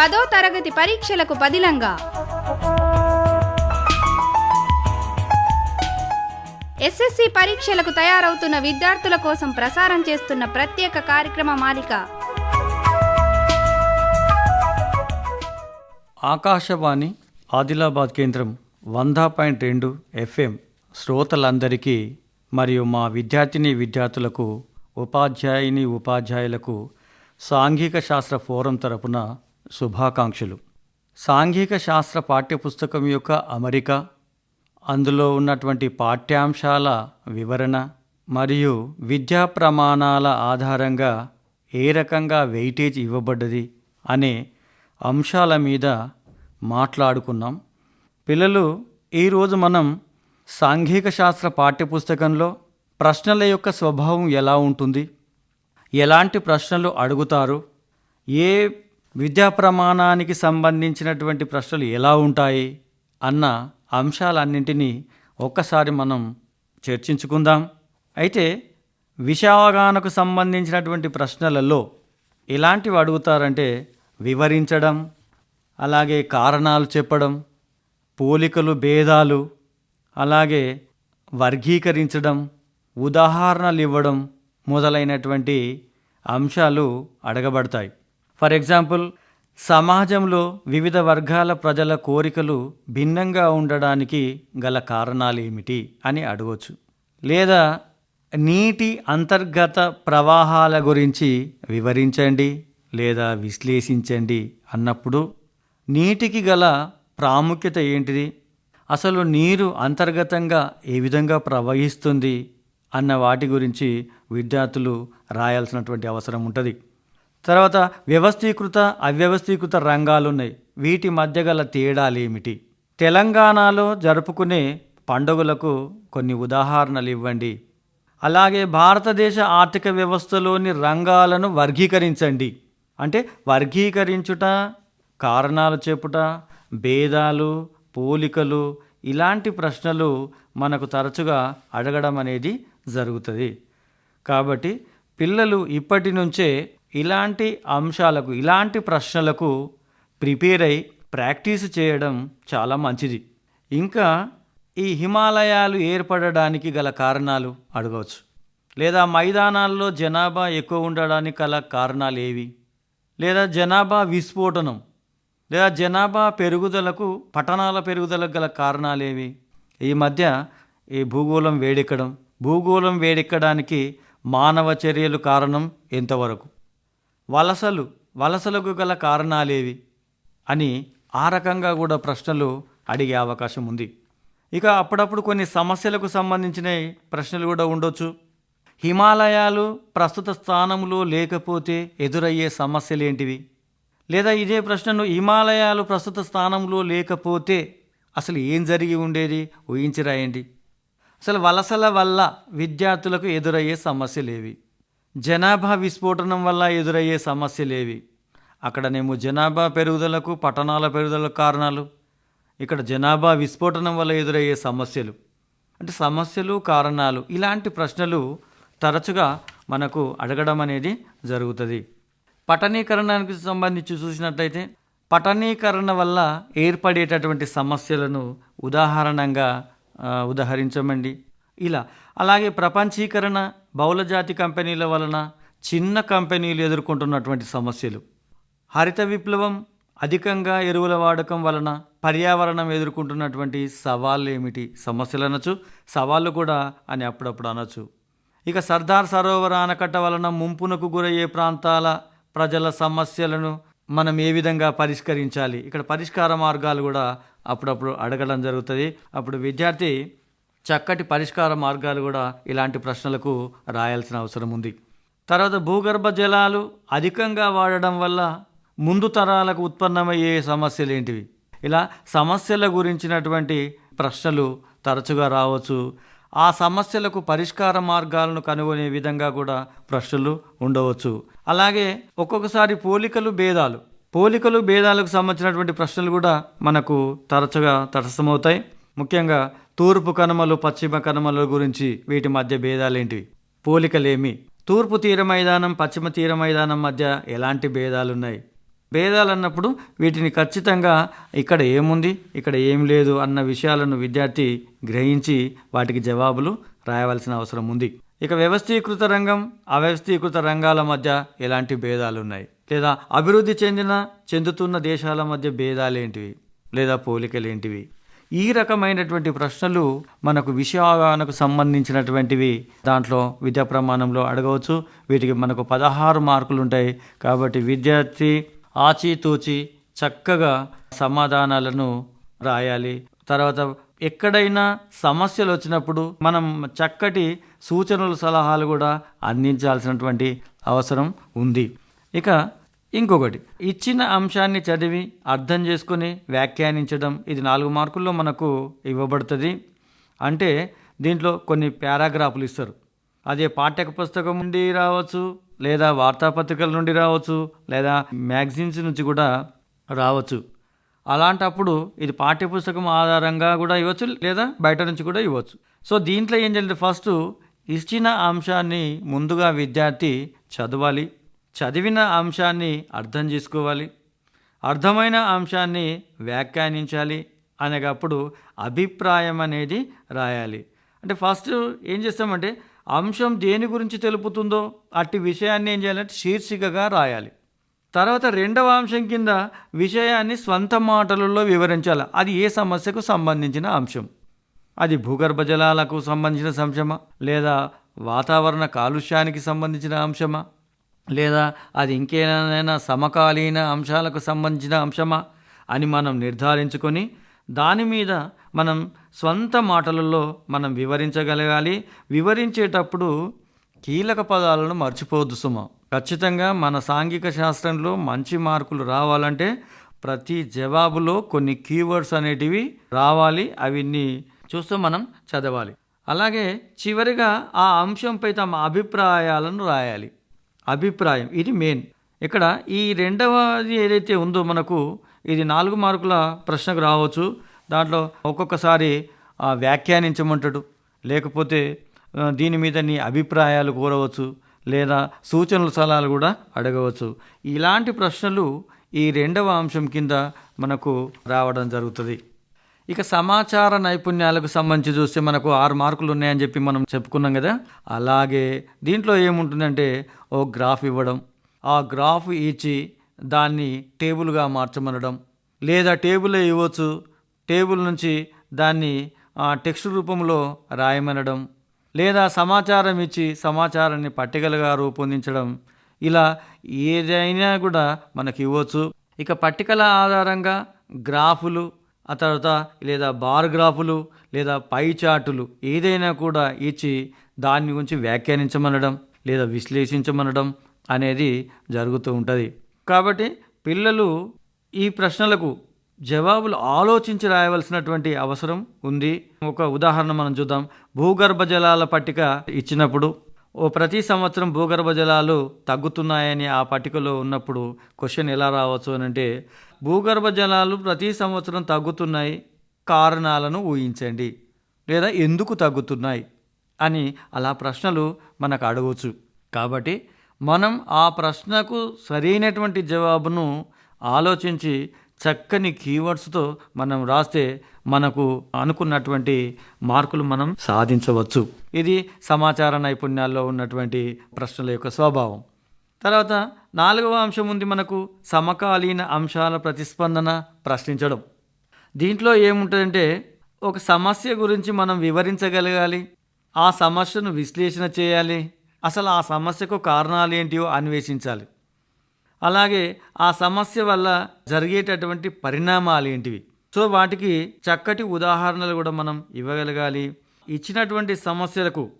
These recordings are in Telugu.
పదో తరగతి పరీక్షలకు పదిలంగా. ఎస్ఎస్సి పరీక్షలకు తయారవుతున్న విద్యార్థుల కోసం ప్రసారం చేస్తున్న ప్రత్యేక కార్యక్రమ మాలిక. ఆకాశవాణి ఆదిలాబాద్ కేంద్రం వంద పాయింట్ రెండు ఎఫ్ఎం శ్రోతలందరికీ మరియు మా విద్యార్థిని విద్యార్థులకు ఉపాధ్యాయుని ఉపాధ్యాయులకు సాంఘిక శాస్త్ర ఫోరం తరపున శుభాకాంక్షలు. సాంఘిక శాస్త్ర పాఠ్యపుస్తకం యొక్క అమరిక అందులో ఉన్నటువంటి పాఠ్యాంశాల వివరణ మరియు విద్యా ప్రమాణాల ఆధారంగా ఏ రకంగా వెయిటేజ్ ఇవ్వబడ్డది అనే అంశాల మీద మాట్లాడుకున్నాం. పిల్లలు ఈరోజు మనం సాంఘిక శాస్త్ర పాఠ్యపుస్తకంలో ప్రశ్నల యొక్క స్వభావం ఎలా ఉంటుంది? ఎలాంటి ప్రశ్నలు అడుగుతారు? ఏ విద్యా ప్రమాణానికి సంబంధించినటువంటి ప్రశ్నలు ఎలా ఉంటాయి అన్న అంశాలన్నింటినీ ఒక్కసారి మనం చర్చించుకుందాం. అయితే విషయావగాహనకు సంబంధించినటువంటి ప్రశ్నలలో ఎలాంటివి అడుగుతారంటే వివరించడం అలాగే కారణాలు చెప్పడం పోలికలు భేదాలు అలాగే వర్గీకరించడం ఉదాహరణలు ఇవ్వడం మొదలైనటువంటి అంశాలు అడగబడతాయి. ఫర్ ఎగ్జాంపుల్ సమాజంలో వివిధ వర్గాల ప్రజల కోరికలు భిన్నంగా ఉండడానికి గల కారణాలు ఏమిటి అని అడగవచ్చు లేదా నీటి అంతర్గత ప్రవాహాల గురించి వివరించండి లేదా విశ్లేషించండి అన్నప్పుడు నీటికి గల ప్రాముఖ్యత ఏంటిది? అసలు నీరు అంతర్గతంగా ఏ విధంగా ప్రవహిస్తుంది? అన్న వాటి గురించి విద్యార్థులు రాయాల్సినటువంటి అవసరం ఉంటుంది. తర్వాత వ్యవస్థీకృత అవ్యవస్థీకృత రంగాలు ఉన్నాయి వీటి మధ్య గల తేడాలేమిటి? తెలంగాణలో జరుపుకునే పండుగలకు కొన్ని ఉదాహరణలు ఇవ్వండి అలాగే భారతదేశ ఆర్థిక వ్యవస్థలోని రంగాలను వర్గీకరించండి. అంటే వర్గీకరించుట కారణాలు చెప్పుట భేదాలు పోలికలు ఇలాంటి ప్రశ్నలు మనకు తరచుగా అడగడం అనేది జరుగుతుంది. కాబట్టి పిల్లలు ఇప్పటి నుంచే ఇలాంటి అంశాలకు ఇలాంటి ప్రశ్నలకు ప్రిపేర్ అయి ప్రాక్టీస్ చేయడం చాలా మంచిది. ఇంకా ఈ హిమాలయాలు ఏర్పడడానికి గల కారణాలు అడగవచ్చు. లేదా మైదానాల్లో జనాభా ఎక్కువ ఉండడానికి గల కారణాలు ఏవి? లేదా జనాభా విస్ఫోటనం లేదా జనాభా పెరుగుదలకు పట్టణాల పెరుగుదలకు గల కారణాలు ఏవి? ఈ మధ్య ఈ భూగోళం వేడెక్కడం భూగోళం వేడెక్కడానికి మానవ చర్యలు కారణం ఎంతవరకు? వలసలు వలసలకు గల కారణాలేవి అని ఆ రకంగా కూడా ప్రశ్నలు అడిగే అవకాశం ఉంది. ఇక అప్పుడప్పుడు కొన్ని సమస్యలకు సంబంధించిన ప్రశ్నలు కూడా ఉండొచ్చు. హిమాలయాలు ప్రస్తుత స్థానంలో లేకపోతే ఎదురయ్యే సమస్యలేంటివి? లేదా ఇదే ప్రశ్నను హిమాలయాలు ప్రస్తుత స్థానంలో లేకపోతే అసలు ఏం జరిగి ఉండేది? ఊహించి రాయండి అసలు వలసల వల్ల విద్యార్థులకు ఎదురయ్యే సమస్యలేవి? జనాభా విస్ఫోటనం వల్ల ఎదురయ్యే సమస్యలేవి? అక్కడనేమో జనాభా పెరుగుదలకు పట్టణాల పెరుగుదలకు కారణాలు. ఇక్కడ జనాభా విస్ఫోటనం వల్ల ఎదురయ్యే సమస్యలు. అంటే సమస్యలు కారణాలు ఇలాంటి ప్రశ్నలు తరచుగా మనకు అడగడం అనేది జరుగుతుంది. పట్టణీకరణకు సంబంధించి చూసినట్లయితే పట్టణీకరణ వల్ల ఏర్పడేటటువంటి సమస్యలను ఉదాహరణంగా ఉదహరించమండి. ఇలా అలాగే ప్రపంచీకరణ బహుళజాతి కంపెనీల వలన చిన్న కంపెనీలు ఎదుర్కొంటున్నటువంటి సమస్యలు. హరిత విప్లవం అధికంగా ఎరువుల వాడకం వలన పర్యావరణం ఎదుర్కొంటున్నటువంటి సవాళ్ళు ఏమిటి సమస్యలు అనొచ్చు సవాళ్ళు కూడా అని అప్పుడప్పుడు అనొచ్చు. ఇక సర్దార్ సరోవర్ ఆనకట్ట వలన ముంపునకు గురయ్యే ప్రాంతాల ప్రజల సమస్యలను మనం ఏ విధంగా పరిష్కరించాలి? ఇక్కడ పరిష్కార మార్గాలు కూడా అప్పుడప్పుడు అడగడం జరుగుతుంది. అప్పుడు విద్యార్థి చక్కటి పరిష్కార మార్గాలు కూడా ఇలాంటి ప్రశ్నలకు రాయాల్సిన అవసరం ఉంది. తర్వాత భూగర్భ జలాలు అధికంగా వాడడం వల్ల ముందు తరాలకు ఉత్పన్నమయ్యే సమస్యలు ఏంటివి? ఇలా సమస్యల గురించినటువంటి ప్రశ్నలు తరచుగా రావచ్చు. ఆ సమస్యలకు పరిష్కార మార్గాలను కనుగొనే విధంగా కూడా ప్రశ్నలు ఉండవచ్చు. అలాగే ఒక్కొక్కసారి పోలికలు భేదాలు. పోలికలు భేదాలకు సంబంధించినటువంటి ప్రశ్నలు కూడా మనకు తరచుగా తటస్థమవుతాయి. ముఖ్యంగా తూర్పు కనుమలు పశ్చిమ కనుమల గురించి వీటి మధ్య భేదాలేంటివి పోలికలేమి. తూర్పు తీర మైదానం పశ్చిమ తీర మైదానం మధ్య ఎలాంటి భేదాలున్నాయి? భేదాలు అన్నప్పుడు వీటిని ఖచ్చితంగా ఇక్కడ ఏముంది ఇక్కడ ఏం లేదు అన్న విషయాలను విద్యార్థి గ్రహించి వాటికి జవాబులు రాయవలసిన అవసరం ఉంది. ఇక వ్యవస్థీకృత రంగం అవ్యవస్థీకృత రంగాల మధ్య ఎలాంటి భేదాలు ఉన్నాయి లేదా అభివృద్ధి చెందిన చెందుతున్న దేశాల మధ్య భేదాలేంటివి? లేదా పోలికలేంటివి? ఈ రకమైనటువంటి ప్రశ్నలు మనకు విషయానికి సంబంధించినటువంటివి దాంట్లో విద్యా ప్రమాణంలో అడగవచ్చు. వీటికి మనకు పదహారు మార్కులు ఉంటాయి. కాబట్టి విద్యార్థి ఆచితూచి చక్కగా సమాధానాలను రాయాలి. తర్వాత ఎక్కడైనా సమస్యలు వచ్చినప్పుడు మనం చక్కటి సూచనలు సలహాలు కూడా అందించాల్సినటువంటి అవసరం ఉంది. ఇక ఇంకొకటి ఇచ్చిన అంశాన్ని చదివి అర్థం చేసుకుని వ్యాఖ్యానించడం ఇది నాలుగు మార్కుల్లో మనకు ఇవ్వబడుతుంది. అంటే దీంట్లో కొన్ని పారాగ్రాఫ్లు ఇస్తారు. అదే పాఠ్య పుస్తకం నుండి రావచ్చు లేదా వార్తాపత్రికల నుండి రావచ్చు లేదా మ్యాగజైన్స్ నుంచి కూడా రావచ్చు. అలాంటప్పుడు ఇది పాఠ్యపుస్తకం ఆధారంగా కూడా ఇవ్వచ్చు లేదా బయట నుంచి కూడా ఇవ్వచ్చు. సో దీంట్లో ఏం జరిగింది? ఫస్ట్ ఇచ్చిన అంశాన్ని ముందుగా విద్యార్థి చదవాలి. చదివిన అంశాన్ని అర్థం చేసుకోవాలి. అర్థమైన అంశాన్ని వ్యాఖ్యానించాలి అనేటప్పుడు అభిప్రాయం అనేది రాయాలి. అంటే ఫస్ట్ ఏం చేస్తామంటే అంశం దేని గురించి తెలుపుతుందో అట్టి విషయాన్ని ఏం చేయాలంటే శీర్షికగా రాయాలి. తర్వాత రెండవ అంశం కింద విషయాన్ని స్వంత మాటలలో వివరించాలి. అది ఏ సమస్యకు సంబంధించిన అంశం? అది భూగర్భ జలాలకు సంబంధించిన అంశమా లేదా వాతావరణ కాలుష్యానికి సంబంధించిన అంశమా? లేదా అది ఇంకేదైనా సమకాలీన అంశాలకు సంబంధించిన అంశమా అని మనం నిర్ధారించుకొని దాని మీద మనం స్వంత మాటలలో మనం వివరించగలగాలి. వివరించేటప్పుడు కీలక పదాలను మర్చిపోవద్దు సుమ. ఖచ్చితంగా మన సాంఘిక శాస్త్రంలో మంచి మార్కులు రావాలంటే ప్రతి జవాబులో కొన్ని కీవర్డ్స్ అనేటివి రావాలి. అవిన్ని చూస్తూ మనం చదవాలి. అలాగే చివరిగా ఆ అంశంపై తమ అభిప్రాయాలను రాయాలి. అభిప్రాయం. ఇది మెయిన్ ఇక్కడ ఈ రెండవది ఏదైతే ఉందో మనకు ఇది నాలుగు మార్కుల ప్రశ్నకు రావచ్చు. దాంట్లో ఒక్కొక్కసారి వ్యాఖ్యానించమంటాడు. లేకపోతే దీని మీద నీ అభిప్రాయాలు కోరవచ్చు. లేదా సూచనలు సలహాలు కూడా అడగవచ్చు. ఇలాంటి ప్రశ్నలు ఈ రెండవ అంశం కింద మనకు రావడం జరుగుతుంది. ఇక సమాచార నైపుణ్యాలకు సంబంధించి చూస్తే మనకు ఆరు మార్కులు ఉన్నాయని చెప్పి మనం చెప్పుకున్నాం కదా. అలాగే దీంట్లో ఏముంటుందంటే ఓ గ్రాఫ్ ఇవ్వడం ఆ గ్రాఫ్ ఇచ్చి దాన్ని టేబుల్గా మార్చమనడం లేదా టేబులే ఇవ్వచ్చు టేబుల్ నుంచి దాన్ని టెక్స్ట్ రూపంలో రాయమనడం లేదా సమాచారం ఇచ్చి సమాచారాన్ని పట్టికలుగా రూపొందించడం ఇలా ఏదైనా కూడా మనకి ఇవ్వచ్చు. ఇక పట్టికల ఆధారంగా గ్రాఫులు ఆ తర్వాత లేదా బార్ గ్రాఫులు లేదా పై చార్టులు ఏదైనా కూడా ఇచ్చి దాని గురించి వ్యాఖ్యానించమనడం లేదా విశ్లేషించమనడం అనేది జరుగుతూ ఉంటుంది. కాబట్టి పిల్లలు ఈ ప్రశ్నలకు జవాబులు ఆలోచించి రాయవలసినటువంటి అవసరం ఉంది. ఒక ఉదాహరణ మనం చూద్దాం. భూగర్భ జలాల పట్టిక ఇచ్చినప్పుడు ఓ ప్రతి సంవత్సరం భూగర్భ జలాలు తగ్గుతున్నాయని ఆ పట్టికలో ఉన్నప్పుడు క్వశ్చన్ ఎలా రావచ్చు అని అంటే భూగర్భ జలాలు ప్రతి సంవత్సరం తగ్గుతున్నాయి. కారణాలను ఊహించండి. లేదా ఎందుకు తగ్గుతున్నాయి? అని అలా ప్రశ్నలు మనకు అడగవచ్చు కాబట్టి మనం ఆ ప్రశ్నకు సరైనటువంటి జవాబును ఆలోచించి చక్కని కీవర్డ్స్తో మనం రాస్తే మనకు అనుకున్నటువంటి మార్కులు మనం సాధించవచ్చు. ఇది సమాచార నైపుణ్యాల్లో ఉన్నటువంటి ప్రశ్నల యొక్క స్వభావం. తర్వాత నాలుగవ అంశం ఉంది మనకు సమకాలీన అంశాల ప్రతిస్పందన ప్రశ్నించడం. దీంట్లో ఏముంటుందంటే ఒక సమస్య గురించి మనం వివరించగలగాలి ఆ సమస్యను విశ్లేషణ చేయాలి అసలు ఆ సమస్యకు కారణాలు ఏంటివో అన్వేషించాలి. అలాగే ఆ సమస్య వల్ల జరిగేటటువంటి పరిణామాలు ఏంటివి. సో వాటికి చక్కటి ఉదాహరణలు కూడా మనం ఇవ్వగలగాలి. ఇచ్చినటువంటి సమస్యలకు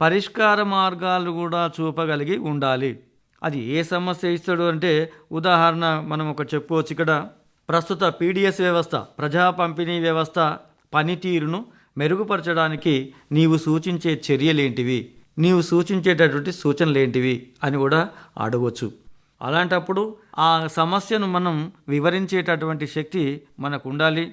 పరిష్కార మార్గాలు కూడా చూపగలిగి ఉండాలి. అది ఏ సమస్య ఇస్తాడు అంటే ఉదాహరణ మనం ఒక చెప్పుకోవచ్చు. ఇక్కడ ప్రస్తుత పీడిఎస్ వ్యవస్థ ప్రజా పంపిణీ వ్యవస్థ పనితీరును మెరుగుపరచడానికి నీవు సూచించే చర్యలేంటివి? నీవు సూచించేటటువంటి సూచనలు ఏంటివి అని కూడా అడగవచ్చు అలాంటప్పుడు ఆ సమస్యను మనం వివరించేటటువంటి శక్తి మనకు ఉండాలి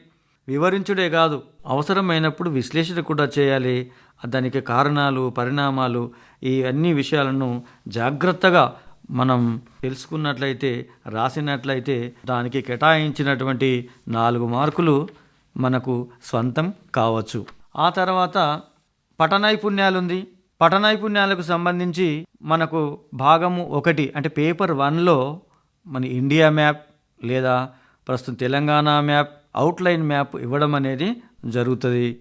వివరించుడే కాదు అవసరమైనప్పుడు విశ్లేషణ కూడా చేయాలి. దానికి కారణాలు పరిణామాలు ఈ అన్ని విషయాలను జాగ్రత్తగా మనం తెలుసుకున్నట్లయితే రాసినట్లయితే దానికి కేటాయించినటువంటి నాలుగు మార్కులు మనకు స్వంతం కావచ్చు. ఆ తర్వాత పట నైపుణ్యాలుంది నైపుణ్యాలకు సంబంధించి మనకు భాగము ఒకటి అంటే పేపర్ వన్లో మన ఇండియా మ్యాప్ లేదా ప్రస్తుతం తెలంగాణ మ్యాప్ అవుట్లైన్ మ్యాప్ ఇవ్వడం అనేది జరుగుతుంది.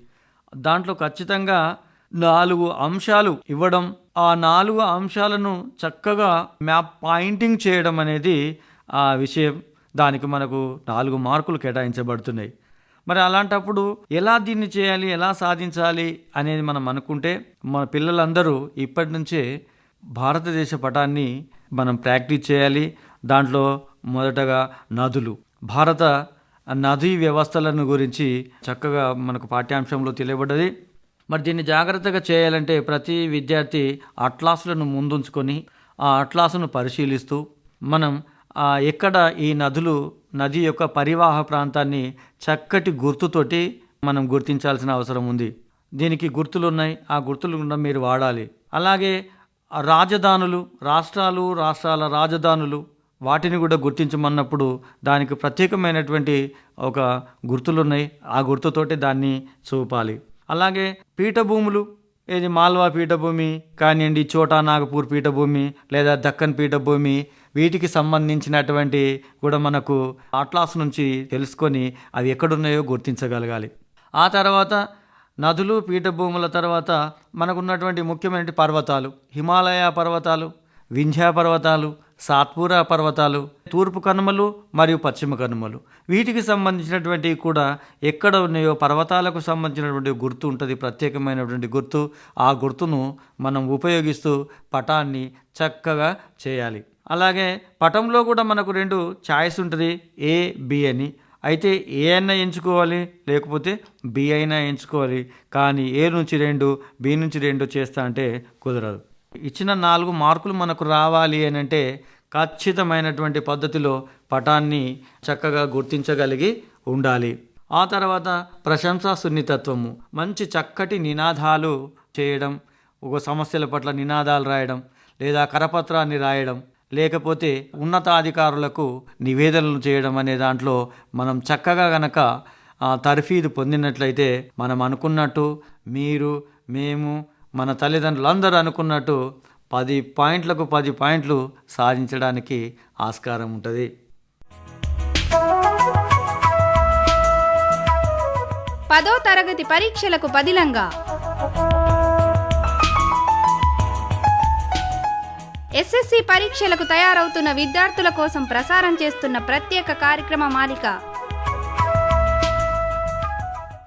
దాంట్లో ఖచ్చితంగా నాలుగు అంశాలు ఇవ్వడం ఆ నాలుగు అంశాలను చక్కగా మ్యాప్ పాయింటింగ్ చేయడం అనేది ఆ విషయం. దానికి మనకు నాలుగు మార్కులు కేటాయించబడుతున్నాయి. మరి అలాంటప్పుడు ఎలా దీన్ని చేయాలి ఎలా సాధించాలి అనేది మనం అనుకుంటే మన పిల్లలందరూ ఇప్పటి నుంచే భారతదేశ పటాన్ని మనం ప్రాక్టీస్ చేయాలి. దాంట్లో మొదటగా నదులు. భారత నదీ వ్యవస్థలను గురించి చక్కగా మనకు పాఠ్యాంశంలో తెలియబడ్డది. మరి దీన్ని జాగ్రత్తగా చేయాలంటే ప్రతి విద్యార్థి అట్లాసులను ముందుంచుకొని ఆ అట్లాసును పరిశీలిస్తూ మనం ఎక్కడ ఈ నదులు నది యొక్క పరివాహ ప్రాంతాన్ని చక్కటి గుర్తుతోటి మనం గుర్తించాల్సిన అవసరం ఉంది. దీనికి గుర్తులు ఉన్నాయి ఆ గుర్తులు కూడా మీరు వాడాలి. అలాగే రాజధానులు రాష్ట్రాలు రాష్ట్రాల రాజధానులు వాటిని కూడా గుర్తించమన్నప్పుడు దానికి ప్రత్యేకమైనటువంటి ఒక గుర్తులు ఉన్నాయి ఆ గుర్తుతోటి దాన్ని చూపాలి. అలాగే పీఠభూములు ఏది మాల్వా పీఠభూమి కానివ్వండి చోటా నాగపూర్ పీఠభూమి లేదా దక్కన్ పీఠభూమి వీటికి సంబంధించినటువంటి కూడా మనకు అట్లాస్ నుంచి తెలుసుకొని అవి ఎక్కడున్నాయో గుర్తించగలగాలి. ఆ తర్వాత నదులు పీఠభూముల తర్వాత మనకున్నటువంటి ముఖ్యమైన పర్వతాలు హిమాలయ పర్వతాలు వింధ్యా పర్వతాలు సాత్పురా పర్వతాలు తూర్పు కనుమలు మరియు పశ్చిమ కనుమలు. వీటికి సంబంధించినటువంటి కూడా ఎక్కడ ఉన్నాయో పర్వతాలకు సంబంధించినటువంటి గుర్తు ఉంటుంది ప్రత్యేకమైనటువంటి గుర్తు. ఆ గుర్తును మనం ఉపయోగిస్తూ పటాన్ని చక్కగా చేయాలి. అలాగే పటంలో కూడా మనకు రెండు ఛాయిస్ ఉంటుంది ఏ బి అని. అయితే ఏ అయినా ఎంచుకోవాలి లేకపోతే బి అయినా ఎంచుకోవాలి. కానీ ఏ నుంచి రెండు బి నుంచి రెండు చేస్తా అంటే కుదరదు. ఇచ్చిన నాలుగు మార్కులు మనకు రావాలి అని అంటే ఖచ్చితమైనటువంటి పద్ధతిలో పటాన్ని చక్కగా గుర్తించగలిగి ఉండాలి. ఆ తర్వాత ప్రశంసా సున్నితత్వము. మంచి చక్కటి నినాదాలు చేయడం ఒక సమస్యల పట్ల నినాదాలు రాయడం లేదా కరపత్రాన్ని రాయడం లేకపోతే ఉన్నతాధికారులకు నివేదనలు చేయడం అనే దాంట్లో మనం చక్కగా గనక తర్ఫీదు పొందినట్లయితే మనం అనుకున్నట్టు మీరు మేము మన తల్లిదండ్రులందరూ అనుకున్నట్టు పది పాయింట్లకు పది పాయింట్లు సాధించడానికి ఆస్కారం ఉంటుంది. పదో తరగతి పరీక్షలకు పదిలంగా. ఎస్ఎస్సి పరీక్షలకు తయారవుతున్న విద్యార్థుల కోసం ప్రసారం చేస్తున్న ప్రత్యేక కార్యక్రమ మాలిక.